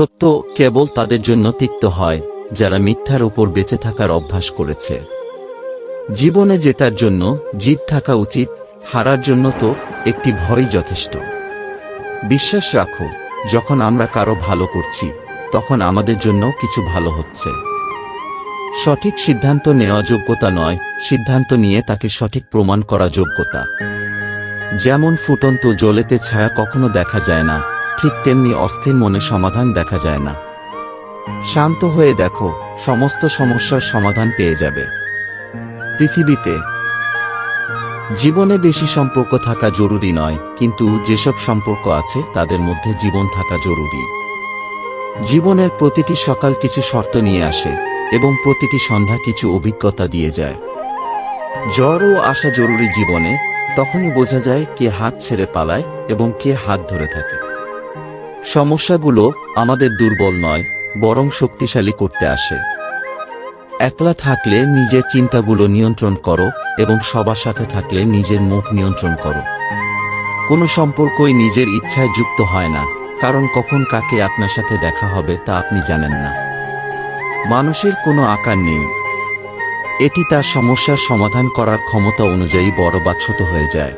সত্য কেবল তাদের জন্য তিক্ত হয়, যারা মিথ্যার উপর বেঁচে থাকার অভ্যাস করেছে। জীবনে জেতার জন্য, জিত থাকা উচিত, হারার জন্য তো একটি ভয় যথেষ্ট। বিশ্বাস রাখো, যখন আমরা কারও ভালো করছি, তখন আমাদের জন্য কিছু ভালো হচ্ছে। সঠিক সিদ্ধান্ত নেওয়া যোগ্যতা নয়, সিদ্ধান্ত নিয়ে তাকে সঠিক প্রমাণ করা যোগ্যতা। যেমন ফুটন্ত জলেতে ছায়া কখনো দেখা যায় না ঠিক তেমনি অস্থির মনে সমাধান দেখা যায় না। শান্ত হয়ে দেখো, সমস্ত সমস্যার সমাধান পেয়ে যাবে। পৃথিবীতে জীবনে বেশি সম্পর্ক থাকা জরুরি নয়, কিন্তু যেসব সম্পর্ক আছে, তাদের মধ্যে জীবন থাকা জরুরি। জীবনের প্রতিটি সকাল কিছু শর্ত নিয়ে আসে এবং প্রতিটি সন্ধ্যা কিছু অভিজ্ঞতা দিয়ে যায়। জ্বর ও আসা জরুরি জীবনে, তখনই বোঝা যায় কে হাত ছেড়ে পালায় এবং কে হাত ধরে থাকে। সমস্যাগুলো আমাদের দুর্বল নয়, বরং শক্তিশালী করতে আসে। একলা থাকলে নিজের চিন্তাগুলো নিয়ন্ত্রণ করো এবং সবার সাথে থাকলে নিজের মুখ নিয়ন্ত্রণ করো। কোনো সম্পর্কই নিজের ইচ্ছায় যুক্ত হয় না, কারণ কখন কাকে আপনার সাথে দেখা হবে তা আপনি জানেন না। মানুষের কোনো আকার নেই। এটি তার সমস্যার সমাধান করার ক্ষমতা অনুযায়ী বড় বা ছোট হয়ে যায়।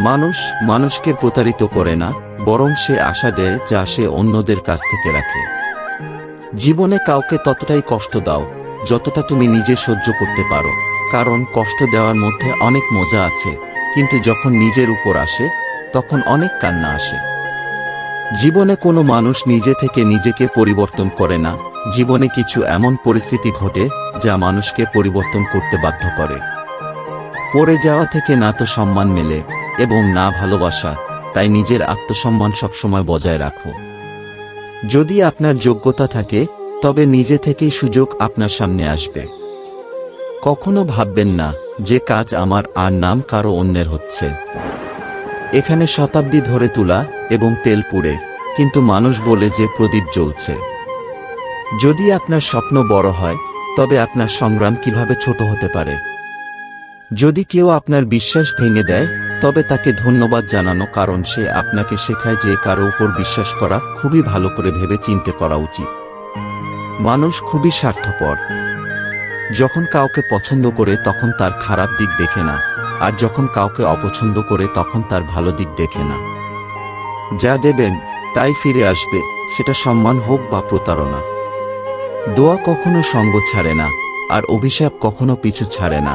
মানুষ মানুষকে প্রতারিত করে না বরং সে আশা দেয় যা সে অন্যদের কাছ থেকে রাখে। জীবনে কাউকে ততটাই কষ্ট দাও, যতটা তুমি নিজে সহ্য করতে পারো, কারণ কষ্ট দেওয়ার মধ্যে অনেক মজা আছে, কিন্তু যখন নিজের উপর আসে, তখন অনেক কান্না আসে। জীবনে কোনো মানুষ নিজে থেকে নিজেকে পরিবর্তন করে না, জীবনে কিছু এমন পরিস্থিতি ঘটে যা মানুষকে পরিবর্তন করতে বাধ্য করে। পড়ে যাওয়া থেকে না তো সম্মান মেলে, এবং না ভালোবাসা তাই নিজের আত্মসম্মান সবসময় বজায় রাখো। যদি আপনার যোগ্যতা থাকে, তবে নিজে থেকেই সুযোগ আপনার সামনে আসবে। কখনো ভাববেন না যে কাজ আমার আর নাম কারও অন্যের হচ্ছে। এখানে শতাব্দী ধরে তোলা এবং তেল পুড়ে, কিন্তু মানুষ বলে যে প্রদীপ জ্বলছে। যদি আপনার স্বপ্ন বড় হয়, তবে আপনার সংগ্রাম কীভাবে ছোট হতে পারে? যদি কেউ আপনার বিশ্বাস ভেঙে দেয় তবে তাকে ধন্যবাদ জানানো কারণ সে আপনাকে শেখায় যে কারও উপর বিশ্বাস করা খুবই ভালো করে ভেবে চিনতে করা উচিত। মানুষ খুবই স্বার্থপর। যখন কাউকে পছন্দ করে তখন তার খারাপ দিক দেখে না, আর যখন কাউকে অপছন্দ করে তখন তার ভালো দিক দেখে না। যা দেবেন, তাই ফিরে আসবে, সেটা সম্মান হোক বা প্রতারণা। দোয়া কখনো সঙ্গ ছাড়ে না, আর অভিশাপ কখনো পিছু ছাড়ে না।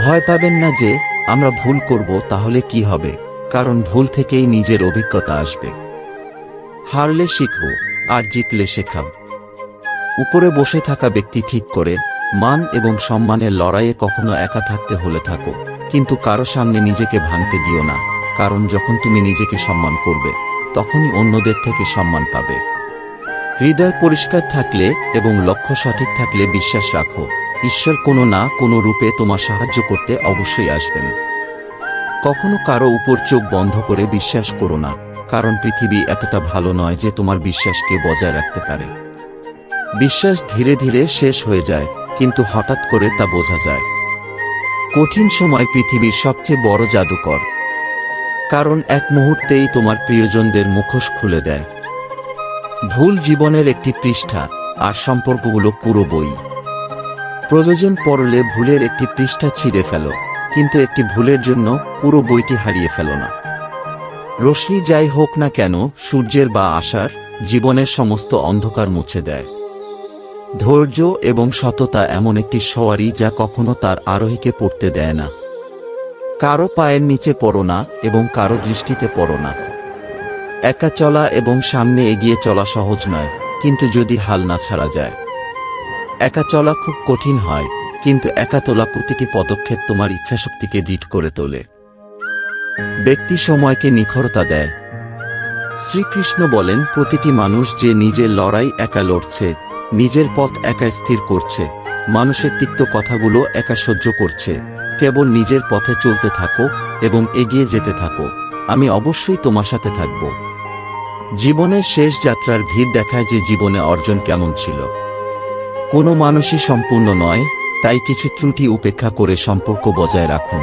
ভয় পাবেন না যে আমরা ভুল করব তাহলে কি হবে? কারণ ভুল থেকেই নিজের অভিজ্ঞতা আসবে। হারলে শিখব, আর জিতলে শেখাব। উপরে বসে থাকা ব্যক্তি ঠিক করে, মান এবং সম্মানের লড়াইয়ে কখনো একা থাকতে হলে থাকো। কিন্তু কারও সামনে নিজেকে ভাঙতে দিও না, কারণ যখন তুমি নিজেকে সম্মান করবে, তখনই অন্যদের থেকে সম্মান পাবে। হৃদয় পরিষ্কার থাকলে এবং লক্ষ্য সঠিক থাকলে বিশ্বাস রাখো। ঈশ্বর কোনো না কোনো রূপে তোমার সাহায্য করতে অবশ্যই আসবেন। কখনো কারও উপর চোখ বন্ধ করে বিশ্বাস করো না, কারণ পৃথিবী এতটা ভালো নয় যে তোমার বিশ্বাসকে বজায় রাখতে পারে। বিশ্বাস ধীরে ধীরে শেষ হয়ে যায়, কিন্তু হঠাৎ করে তা বোঝা যায়। কঠিন সময় পৃথিবীর সবচেয়ে বড় জাদুকর, কারণ এক মুহূর্তেই তোমার প্রিয়জনদের মুখোশ খুলে দেয়। ভুল জীবনের একটি পৃষ্ঠা, আর সম্পর্কগুলো পুরো বই। প্রয়োজন পড়লে ভুলের একটি পৃষ্ঠা ছিঁড়ে ফেলো, কিন্তু একটি ভুলের জন্য পুরো বইটি হারিয়ে ফেলো না। রশ্মি যাই হোক না কেন, সূর্যের বা আশার জীবনের সমস্ত অন্ধকার মুছে দেয়। ধৈর্য এবং সততা এমন একটি সওয়ারি যা কখনো তার আরোহীকে পড়তে দেয় না। কারও পায়ের নিচে পড়ো না এবং কারও দৃষ্টিতে পড়ো না। একা চলা এবং সামনে এগিয়ে চলা সহজ নয়, কিন্তু যদি হাল না ছাড়া যায়। একা চলা খুব কঠিন হয়, কিন্তু একা তোলা প্রতিটি পদক্ষেপ তোমার ইচ্ছাশক্তিকে দৃঢ় করে তোলে। ব্যক্তি সময়কে নিখরতা দেয়। শ্রীকৃষ্ণ বলেন, প্রতিটি মানুষ যে নিজের লড়াই একা লড়ছে, নিজের পথ একা স্থির করছে, মানুষের তিক্ত কথাগুলো একা সহ্য করছে, কেবল নিজের পথে চলতে থাকো এবং এগিয়ে যেতে থাকো, আমি অবশ্যই তোমার সাথে থাকব। জীবনের শেষ যাত্রার ভিড় দেখায় যে জীবনে অর্জন কেমন ছিল। কোনো মানুষই সম্পূর্ণ নয়, তাই কিছু ত্রুটি উপেক্ষা করে সম্পর্ক বজায় রাখুন।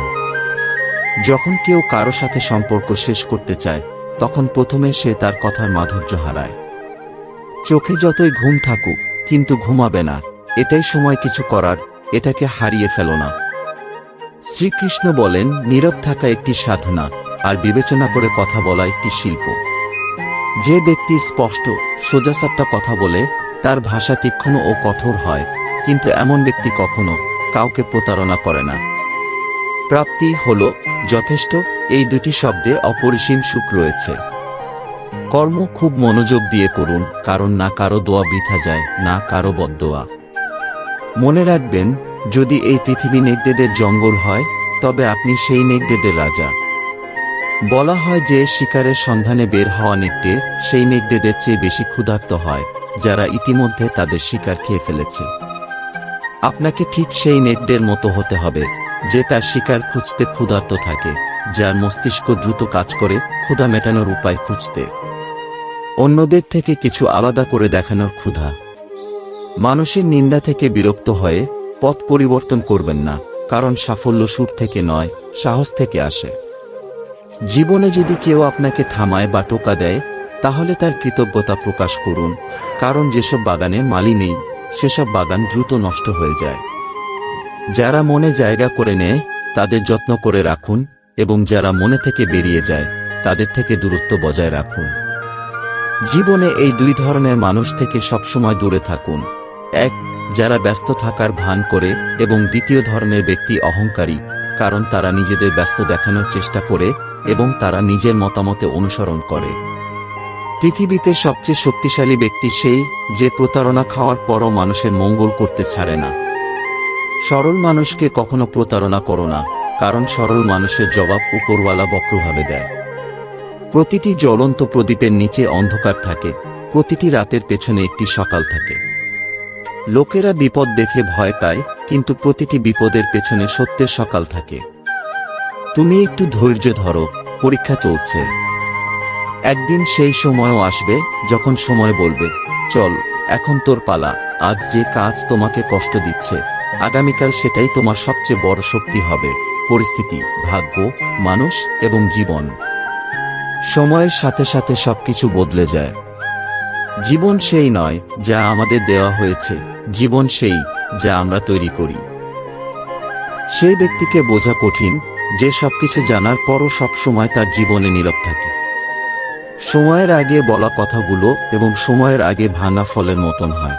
যখন কেউ কারও সাথে সম্পর্ক শেষ করতে চায়, তখন প্রথমে সে তার কথার মাধুর্য হারায়। চোখে যতই ঘুম থাকুক, কিন্তু ঘুমাবে না, এটাই সময় কিছু করার, এটাকে হারিয়ে ফেলো না। শ্রীকৃষ্ণ বলেন, নীরব থাকা একটি সাধনা, আর বিবেচনা করে কথা বলা একটি শিল্প। যে ব্যক্তি স্পষ্ট, সোজাসাপটা কথা বলে তার ভাষা তীক্ষ্ণ ও কঠোর হয়, কিন্তু এমন ব্যক্তি কখনো কাউকে প্রতারণা করে না। প্রাপ্তি হল যথেষ্ট, এই দুটি শব্দে অপরিসীম সুখ রয়েছে। কর্ম খুব মনোযোগ দিয়ে করুন, কারণ না কারও দোয়া বৃথা যায়, না কারও বদোয়া মনে রাখবেন, যদি এই পৃথিবী নেকড়েদের জঙ্গল হয়, তবে আপনি সেই নেকড়েদের রাজা। বলা হয় যে শিকারের সন্ধানে বের হওয়া নেকড়ে সেই নেকড়েদের চেয়ে বেশি ক্ষুধার্ত হয়। যারা ইতিমধ্যে তাদের শিকার খেয়ে ফেলেছে। আপনাকে ঠিক সেই নেকড়ের মতো হতে হবে, যে তার শিকার খুঁজতে ক্ষুধার্ত থাকে, যার মস্তিষ্ক দ্রুত কাজ করে, ক্ষুধা মেটানোর উপায় খুঁজতে। অন্যদের থেকে কিছু আলাদা করে দেখানোর ক্ষুধা। মানুষের নিন্দা থেকে বিরক্ত হয়ে পথ পরিবর্তন করবেন না, কারণ সাফল্য সুর থেকে নয়, সাহস থেকে আসে। জীবনে যদি কেউ আপনাকে থামায় বা টোকা দেয় তাহলে তার কৃতজ্ঞতা প্রকাশ করুন, কারণ যেসব বাগানে মালি নেই, সেসব বাগান দ্রুত নষ্ট হয়ে যায়। যারা মনে জায়গা করে নেয়, তাদের যত্ন করে রাখুন, এবং যারা মনে থেকে বেরিয়ে যায়, তাদের থেকে দূরত্ব বজায় রাখুন। জীবনে এই দুই ধরনের মানুষ থেকে সবসময় দূরে থাকুন। এক, যারা ব্যস্ত থাকার ভান করে, এবং দ্বিতীয় ধরনের ব্যক্তি অহংকারী, কারণ তারা নিজেদের ব্যস্ত দেখানোর চেষ্টা করে, এবং তারা নিজের মতামতে অনুসরণ করে। পৃথিবীতে সবচেয়ে শক্তিশালী ব্যক্তি সেই যে প্রতারণা খাওয়ার পরও মানুষের মঙ্গল করতে ছাড়ে না। সরল মানুষকে কখনো প্রতারণা করো না, কারণ সরল মানুষের জবাব উপরওয়ালা বক্রভাবে দেয়। প্রতিটি জ্বলন্ত প্রদীপের নিচে অন্ধকার থাকে, প্রতিটি রাতের পেছনে একটি সকাল থাকে। লোকেরা বিপদ দেখে ভয় পায়, কিন্তু প্রতিটি বিপদের পেছনে সত্যের সকাল থাকে। তুমি একটু ধৈর্য ধরো, পরীক্ষা চলছে। একদিন সেই সময়ও আসবে, যখন সময় বলবে, চল, এখন তোর পালা, আজ যে কাজ তোমাকে কষ্ট দিচ্ছে, আগামীকাল সেটাই তোমার সবচেয়ে বড় শক্তি হবে, পরিস্থিতি, ভাগ্য, মানুষ এবং জীবন। সময়ের সাথে সাথে সবকিছু বদলে যায়। জীবন সেই নয়, যা আমাদের দেওয়া হয়েছে, জীবন সেই, যা আমরা তৈরি করি। সেই ব্যক্তিকে বোঝা কঠিন, যে সবকিছু জানার পরও সবসময় তার জীবনে নীরব থাকে। সময়ের আগে বলা কথাগুলো এবং সময়ের আগে ভাঙা ফলের মতন হয়।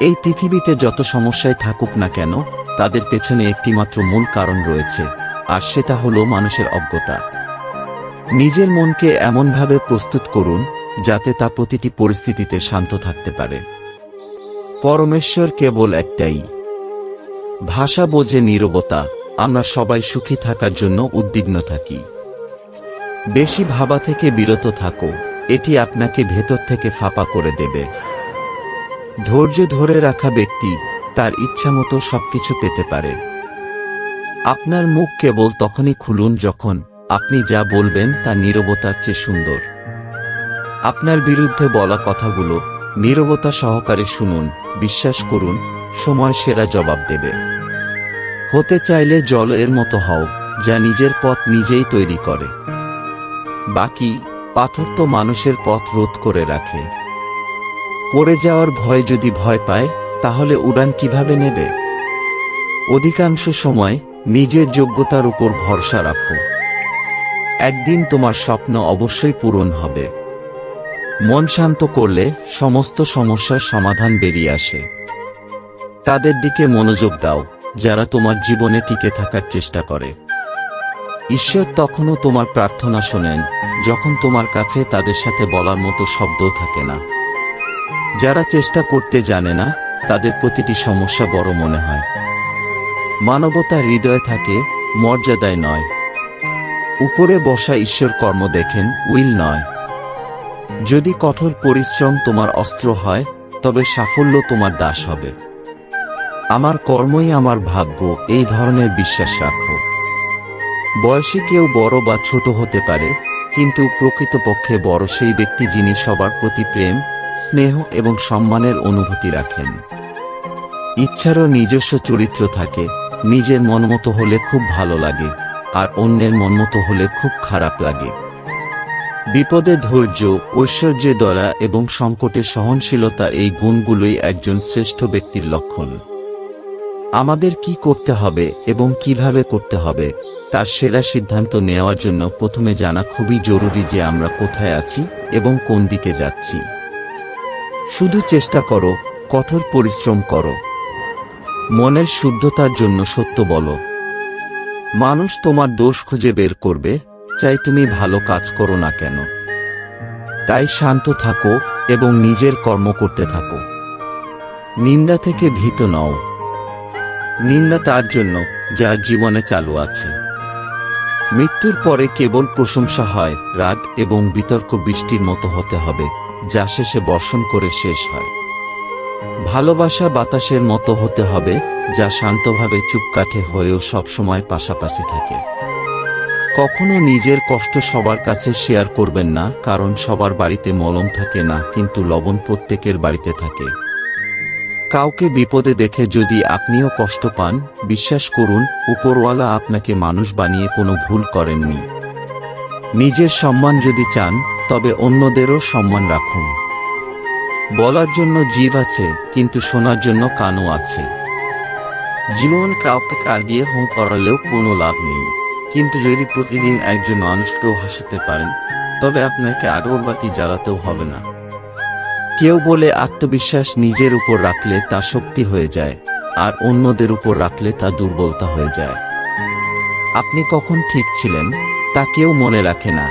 এই পৃথিবীতে যত সমস্যায় থাকুক না কেন, তাদের পেছনে একটিমাত্র মূল কারণ রয়েছে, আর সেটা হলো মানুষের অজ্ঞতা। নিজের মনকে এমনভাবে প্রস্তুত করুন, যাতে তা প্রতিটি পরিস্থিতিতে শান্ত থাকতে পারে। পরমেশ্বর কেবল একটাই। ভাষা বোঝে নীরবতা, আমরা সবাই সুখী থাকার জন্য উদ্বিগ্ন থাকি। বেশি ভাবা থেকে বিরত থাকো, এটি আপনাকে ভেতর থেকে ফাঁপা করে দেবে। ধৈর্য ধরে রাখা ব্যক্তি তার ইচ্ছামতো সবকিছু পেতে পারে। আপনার মুখ কেবল তখনই খুলুন যখন আপনি যা বলবেন তা নীরবতার চেয়ে সুন্দর। আপনার বিরুদ্ধে বলা কথাগুলো নীরবতা সহকারে শুনুন, বিশ্বাস করুন, সময় সেরা জবাব দেবে। হতে চাইলে জল এর মতো হও, যা নিজের পথ নিজেই তৈরি করে। বাকি পাথর তো মানুষের পথ রোধ করে রাখে। পড়ে যাওয়ার ভয় যদি ভয় পায়, তাহলে উড়ান কীভাবে নেবে? অধিকাংশ সময় নিজের যোগ্যতার উপর ভরসা রাখো। একদিন তোমার স্বপ্ন অবশ্যই পূরণ হবে। মন শান্ত করলে সমস্ত সমস্যার সমাধান বেরিয়ে আসে। তাদের দিকে মনোযোগ দাও, যারা তোমার জীবনে টিকে থাকার চেষ্টা করে। ঈশ্বর তখনও তোমার প্রার্থনা শোনেন, যখন তোমার কাছে তাদের সাথে বলার মতো শব্দও থাকে না। যারা চেষ্টা করতে জানে না, তাদের প্রতিটি সমস্যা বড় মনে হয়। মানবতা হৃদয়ে থাকে, মর্যাদায় নয়। উপরে বসা ঈশ্বর কর্ম দেখেন, উইল নয়। যদি কঠোর পরিশ্রম তোমার অস্ত্র হয়, তবে সাফল্য তোমার দাস হবে। আমার কর্মই আমার ভাগ্য, এই ধরনের বিশ্বাস রাখো। বয়সে কেউ বড় বা ছোট হতে পারে, কিন্তু প্রকৃতপক্ষে বড় সেই ব্যক্তি যিনি সবার প্রতি প্রেম, স্নেহ এবং সম্মানের অনুভূতি রাখেন। ইচ্ছারও নিজস্ব চরিত্র থাকে, নিজের মনমতো হলে খুব ভালো লাগে, আর অন্যের মনমতো হলে খুব খারাপ লাগে। বিপদে ধৈর্য ঐশ্বর্যে দয়া এবং সংকটে সহনশীলতা এই গুণগুলোই একজন শ্রেষ্ঠ ব্যক্তির লক্ষণ। আমাদের কি করতে হবে এবং কীভাবে করতে হবে? তার সেরা সিদ্ধান্ত নেওয়ার জন্য প্রথমে জানা খুবই জরুরি যে আমরা কোথায় আছি এবং কোন দিকে যাচ্ছি। শুধু চেষ্টা করো, কঠোর পরিশ্রম করো। মনের শুদ্ধতার জন্য সত্য বলো। মানুষ তোমার দোষ খুঁজে বের করবে, চাই তুমি ভালো কাজ করো না কেন। তাই শান্ত থাকো এবং নিজের কর্ম করতে থাকো। নিন্দা থেকে ভীত নও। নিন্দা তার জন্য, যার জীবনে চালু আছে। মৃত্যুর পরে কেবল প্রশংসা হয়, রাগ এবং বিতর্ক বৃষ্টির মতো হতে হবে, যা শেষে বর্ষণ করে শেষ হয়। ভালোবাসা বাতাসের মতো হতে হবে, যা শান্তভাবে চুপকাঠে হয়েও সবসময় পাশাপাশি থাকে। কখনো নিজের কষ্ট সবার কাছে শেয়ার করবেন না, কারণ সবার বাড়িতে মলম থাকে না, কিন্তু লবণ প্রত্যেকের বাড়িতে থাকে। কাউকে বিপদে দেখে যদি আপনিও কষ্ট পান, বিশ্বাস করুন, উপরওয়ালা আপনাকে মানুষ বানিয়ে কোনো ভুল করেননি। নিজের সম্মান যদি চান, তবে অন্যদেরও সম্মান রাখুন। বলার জন্য জীব আছে, কিন্তু শোনার জন্য কানও আছে। জীবন কাউকে কাঁদিয়ে হোঁ করালেও কোনো লাভ নেই। কিন্তু যদি প্রতিদিন একজন মানুষকেও হাসাতে পারেন, তবে আপনাকে আগরবাতি জ্বালাতেও হবে না। কেউ বলে আত্মবিশ্বাস নিজের উপর রাখলে তা শক্তি হয়ে যায়, আর অন্যদের উপর রাখলে তা দুর্বলতা হয়ে যায়। আপনি কখন ঠিক ছিলেন, তা কেউ মনে রাখে না,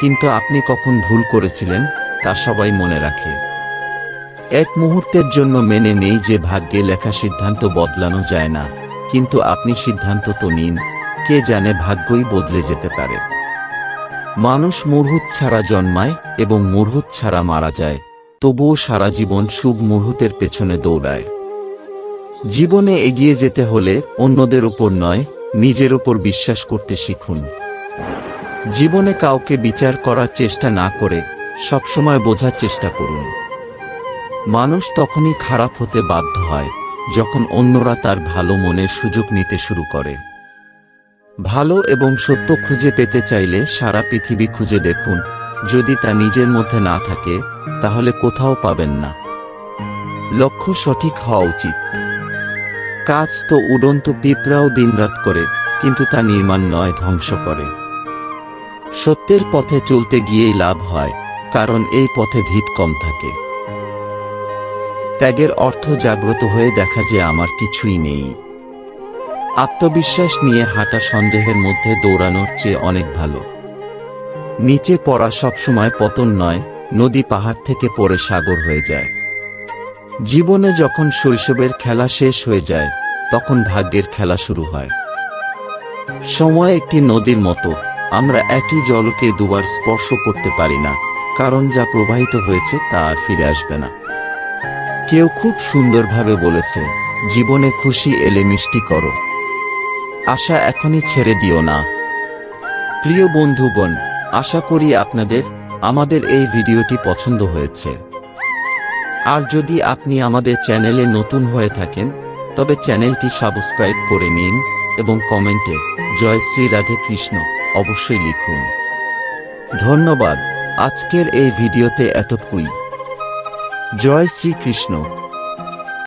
কিন্তু আপনি কখন ভুল করেছিলেন, তা সবাই মনে রাখে। এক মুহূর্তের জন্য মেনে নেই যে ভাগ্যে লেখা সিদ্ধান্ত বদলানো যায় না, কিন্তু আপনি সিদ্ধান্ত তো নিন, কে জানে ভাগ্যই বদলে যেতে পারে। মানুষ মুরহুত ছাড়া জন্মায় এবং মুরহুত ছাড়া মারা যায়। তবুও সারা জীবন শুভ মুহূর্তের পেছনে দৌড়ায়। জীবনে এগিয়ে যেতে হলে অন্যদের উপর নয়, নিজের উপর বিশ্বাস করতে শিখুন। জীবনে কাউকে বিচার করার চেষ্টা না করে সবসময় বোঝার চেষ্টা করুন। মানুষ তখনই খারাপ হতে বাধ্য হয়, যখন অন্যরা তার ভালো মনের সুযোগ নিতে শুরু করে। ভালো এবং সত্য খুঁজে পেতে চাইলে সারা পৃথিবী খুঁজে দেখুন যদি তা নিজের মধ্যে না থাকে, তাহলে কোথাও পাবেন না। লক্ষ্য সঠিক হওয়া উচিত। কাজ তো উড়ন্ত পিঁপড়াও দিনরাত করে, কিন্তু তা নির্মাণ নয়, ধ্বংস করে। সত্যের পথে চলতে গিয়েই লাভ হয়, কারণ এই পথে ভিড় কম থাকে। ত্যাগের অর্থ জাগ্রত হয়ে দেখা যে আমার কিছুই নেই। আত্মবিশ্বাস নিয়ে হাঁটা সন্দেহের মধ্যে দৌড়ানোর চেয়ে অনেক ভালো। নিচে পড়া সবসময় পতন নয়, নদী পাহাড় থেকে পড়ে সাগর হয়ে যায়। জীবনে যখন শৈশবের খেলা শেষ হয়ে যায়, তখন ভাগ্যের খেলা শুরু হয়। সময় একটি নদীর মতো, আমরা একই জলকে দুবার স্পর্শ করতে পারি না, কারণ যা প্রবাহিত হয়েছে তা আর ফিরে আসবে না। কেউ খুব সুন্দরভাবে বলেছে, জীবনে খুশি এলে মিষ্টি করো। আশা এখনই ছেড়ে দিও না। প্রিয় বন্ধুগণ আশা করি আপনাদের, আমাদের এই ভিডিওটি পছন্দ হয়েছে। আর যদি আপনি আমাদের চ্যানেলে নতুন হয়ে থাকেন, তবে চ্যানেলটি সাবস্ক্রাইব করে নিন এবং কমেন্টে জয় শ্রী রাধে কৃষ্ণ অবশ্যই লিখুন। ধন্যবাদ। আজকের এই ভিডিওতে এতটুকুই। জয় শ্রীকৃষ্ণ